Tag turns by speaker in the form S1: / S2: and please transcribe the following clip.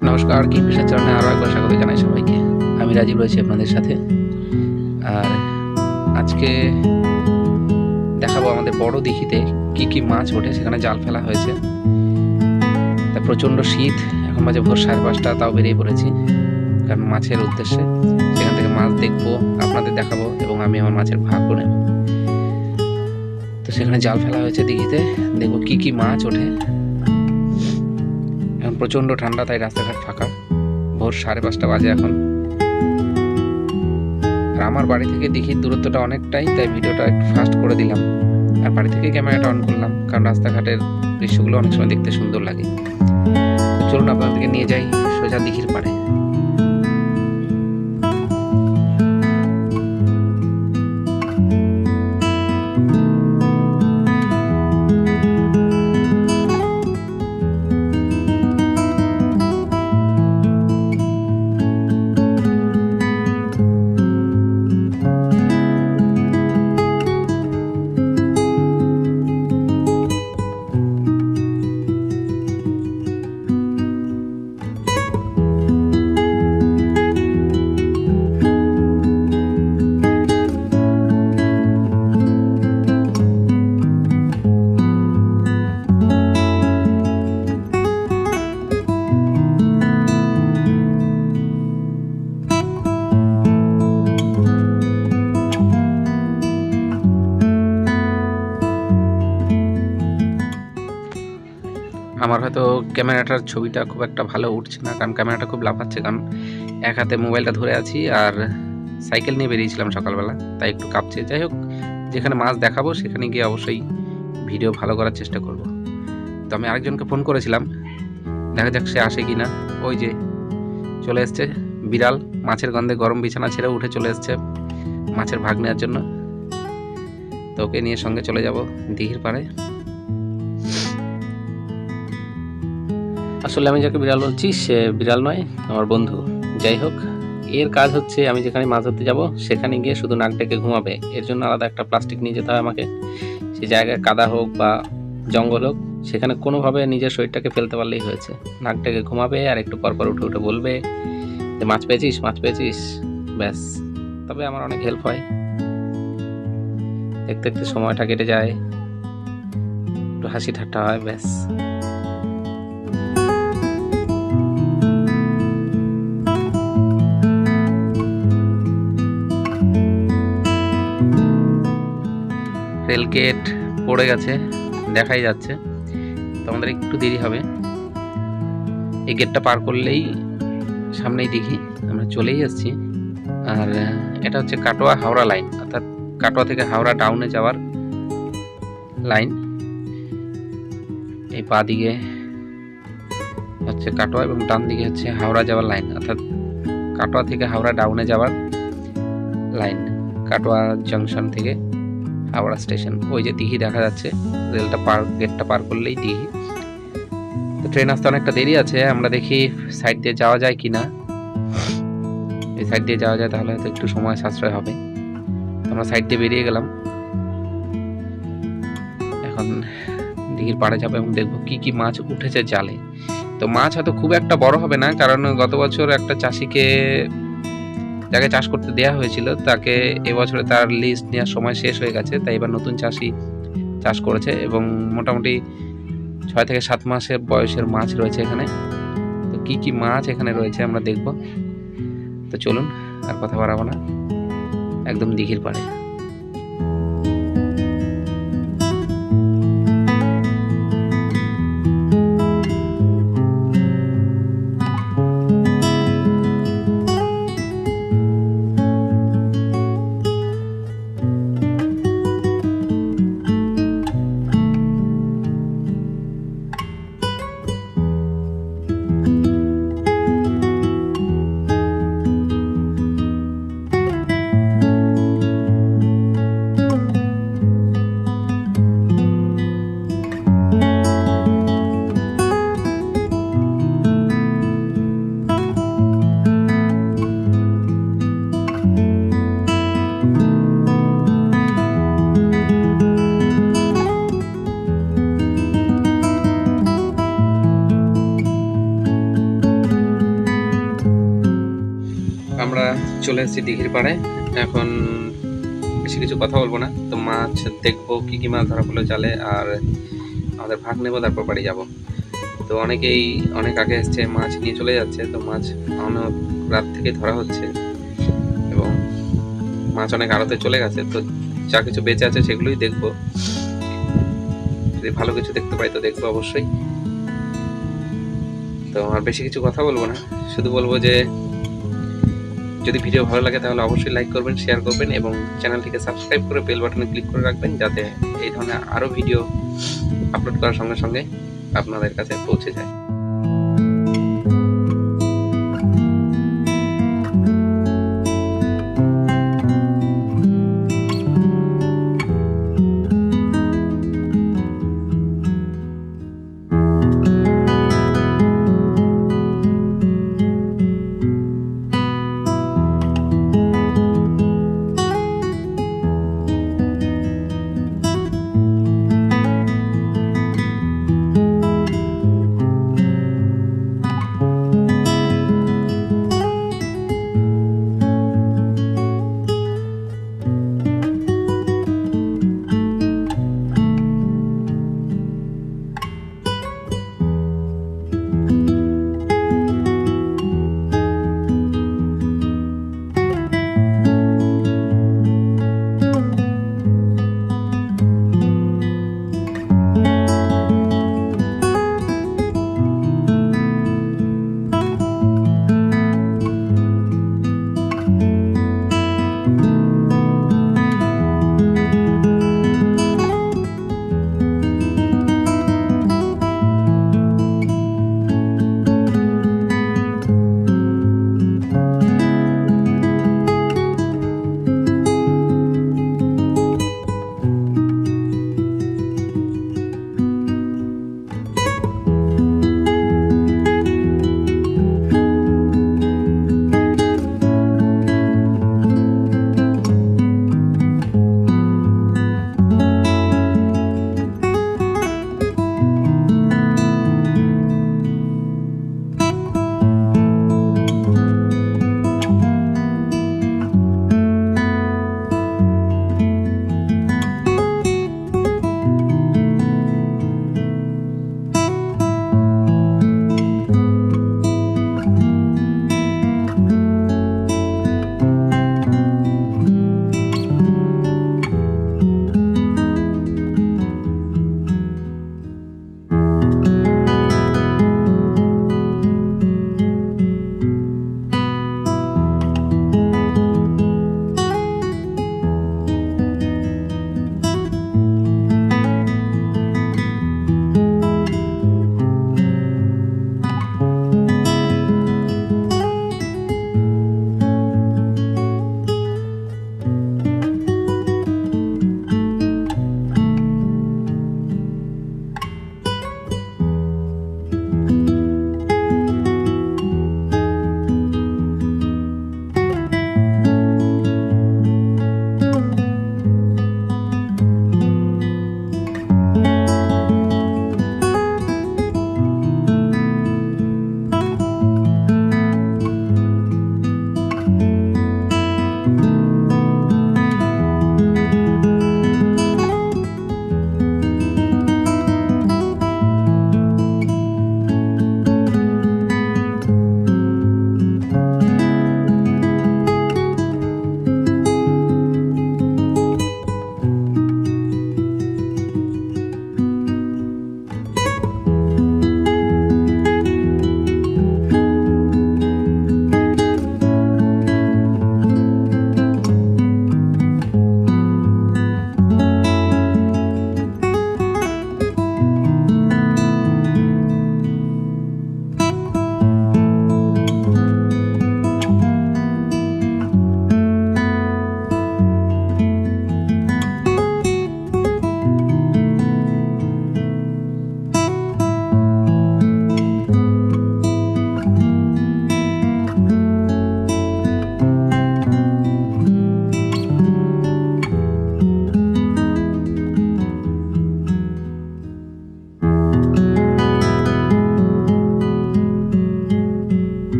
S1: নমস্কার, কি পেশার চরণে আরও একবার স্বাগত জানাই সবাইকে। আমি রাজীব রয়েছি আপনাদের সাথে। আর আজকে দেখাবো আমাদের বড় দিঘিতে কি কি মাছ ওঠে, সেখানে জাল ফেলা হয়েছে। তা প্রচণ্ড শীত, এখন মাঝে ভোর সাড়ে পাঁচটা, তাও বেরিয়ে পড়েছি। কারণ মাছের উদ্দেশ্যে সেখান থেকে মাছ দেখব, আপনাদের দেখাবো এবং আমি আমার মাছের ভাগ নেব। তো সেখানে জাল ফেলা হয়েছে দিঘিতে, দেখব কি কি মাছ ওঠে। এখন প্রচণ্ড ঠান্ডা, তাই রাস্তাঘাট ফাঁকা। ভোর সাড়ে পাঁচটা বাজে এখন। আর আমার বাড়ি থেকে দেখি দূরত্বটা অনেকটাই, তাই ভিডিওটা একটু ফাস্ট করে দিলাম। আর বাড়ি থেকে ক্যামেরাটা অন করলাম, কারণ রাস্তাঘাটের দৃশ্যগুলো অনেক সময় দেখতে সুন্দর লাগে। চলুন আপনাদেরকে নিয়ে যাই সোজা দিঘির পাড়ে। আমার হয়তো ক্যামেরাটার ছবিটা খুব একটা ভালো উঠছে না, কারণ ক্যামেরাটা খুব লাফাচ্ছে, কারণ এক হাতে মোবাইলটা ধরে আছি আর সাইকেল নিয়ে বেরিয়েছিলাম সকালবেলা, তাই একটু কাঁপছে। যাই হোক, যেখানে মাছ দেখাবো সেখানে গিয়ে অবশ্যই ভিডিও ভালো করার চেষ্টা করব। তো আমি আরেকজনকে ফোন করেছিলাম, দেখা যাক সে আসে কি না ওই যে চলে এসছে বিড়াল, মাছের গন্ধে গরম বিছানা ছেড়ে উঠে চলে এসছে মাছের ভাগ নেওয়ার জন্য। তো ওকে নিয়ে সঙ্গে চলে যাব দিঘির পাড়ে। আসলে আমি যাকে বিড়াল বলছি, সে বিড়াল নয়, আমার বন্ধু। যাই হোক, এর কাজ হচ্ছে আমি যেখানে মাছ ধরতে যাব, সেখানে গিয়ে শুধু নাক ডেকে ঘুমাবে। এর জন্য আলাদা একটা প্লাস্টিক নিয়ে যেতে হয় আমাকে। সে জায়গায় কাদা হোক বা জঙ্গল হোক, সেখানে কোনোভাবে নিজের শরীরটাকে ফেলতে পারলেই হয়েছে। নাক ডেকে ঘুমাবে আর একটু পর পর উঠে উঠে বলবে যে মাছ পেয়েছিস মাছ পেয়েছিস? ব্যাস। তবে আমার অনেক হেল্প হয়। দেখতে দেখতে সময়টা কেটে যায়। একটু হাসি ঠাট্টা হয়, ব্যাস। রেল গেট পড়ে গেছে, দেখাই যাচ্ছে। তো আমাদের একটু দেরি হবে। এই গেটটা পার করলেই সামনেই দেখি, আমরা চলেই এসেছি আর, এটা হচ্ছে কাটোয়া হাওড়া লাইন, অর্থাৎ কাটোয়া থেকে হাওড়া টাউনে যাওয়ার লাইন। এই পা দিকে হচ্ছে কাটোয়া এবং ডান দিকে হচ্ছে হাওড়া যাওয়ার লাইন, অর্থাৎ কাটোয়া থেকে হাওড়া ডাউনে যাওয়ার লাইন, কাটোয়া জংশন থেকে। হাওড়া স্টেশন। ওই যে দিঘি দেখা যাচ্ছে। রেলটা পার গেটটা পার করলেই দিঘি। তো ট্রেন আসতে অনেকটা দেরি আছে। আমরা দেখি সাইড দিয়ে যাওয়া যায় কি না এই সাইড দিয়ে যাওয়া যায় তাহলে হয়তো একটু সময় সাশ্রয় হবে। আমরা সাইড দিয়ে বেরিয়ে গেলাম। এখন দিঘির পাড়ে যাব এবং দেখব কি কি মাছ উঠেছে জালে। তো মাছ হয়তো খুব একটা বড় হবে না, কারণ গত বছর একটা চাষিকে যাকে চাষ করতে দেয়া হয়েছিল, তাকে এবছরে তার লিস্ট নেওয়ার সময় শেষ হয়ে গেছে, তাই এবার নতুন চাষি চাষ করেছে এবং মোটামুটি ছয় থেকে সাত মাসের বয়সের মাছ রয়েছে এখানে। তো কি কি মাছ এখানে রয়েছে আমরা দেখব। তো চলুন, আর কথা বাড়াবো না। একদম দিঘির পাড়ে। চলে এসেছি দিঘির পাড়ে। এখন বেশি কিছু কথা বলব না। তো মাছ দেখব, কি কি মাছ ধরা পড়ল জালে, আর আমাদের ভাগ নেব, তারপর বাড়ি যাব। তো অনেকেই, অনেক আগে এসছে, মাছ নিয়ে চলে যাচ্ছে। তো মাছ অনেক রাত থেকে ধরা হচ্ছে এবং মাছ অনেক আড়তে চলে গেছে। তো যা কিছু বেঁচে আছে সেগুলোই দেখব। যদি ভালো কিছু দেখতে পাই তো দেখব অবশ্যই। তো আর বেশি কিছু কথা বলব না। শুধু বলব যে যদি ভিডিও ভালো লাগে তাহলে অবশ্যই লাইক করবেন শেয়ার করবেন এবং চ্যানেলটিকে সাবস্ক্রাইব করে বেল বাটনে ক্লিক করে রাখবেন যাতে এই ধরনের আরও ভিডিও আপলোড করার সঙ্গে সঙ্গে আপনাদের কাছে পৌঁছে যায়।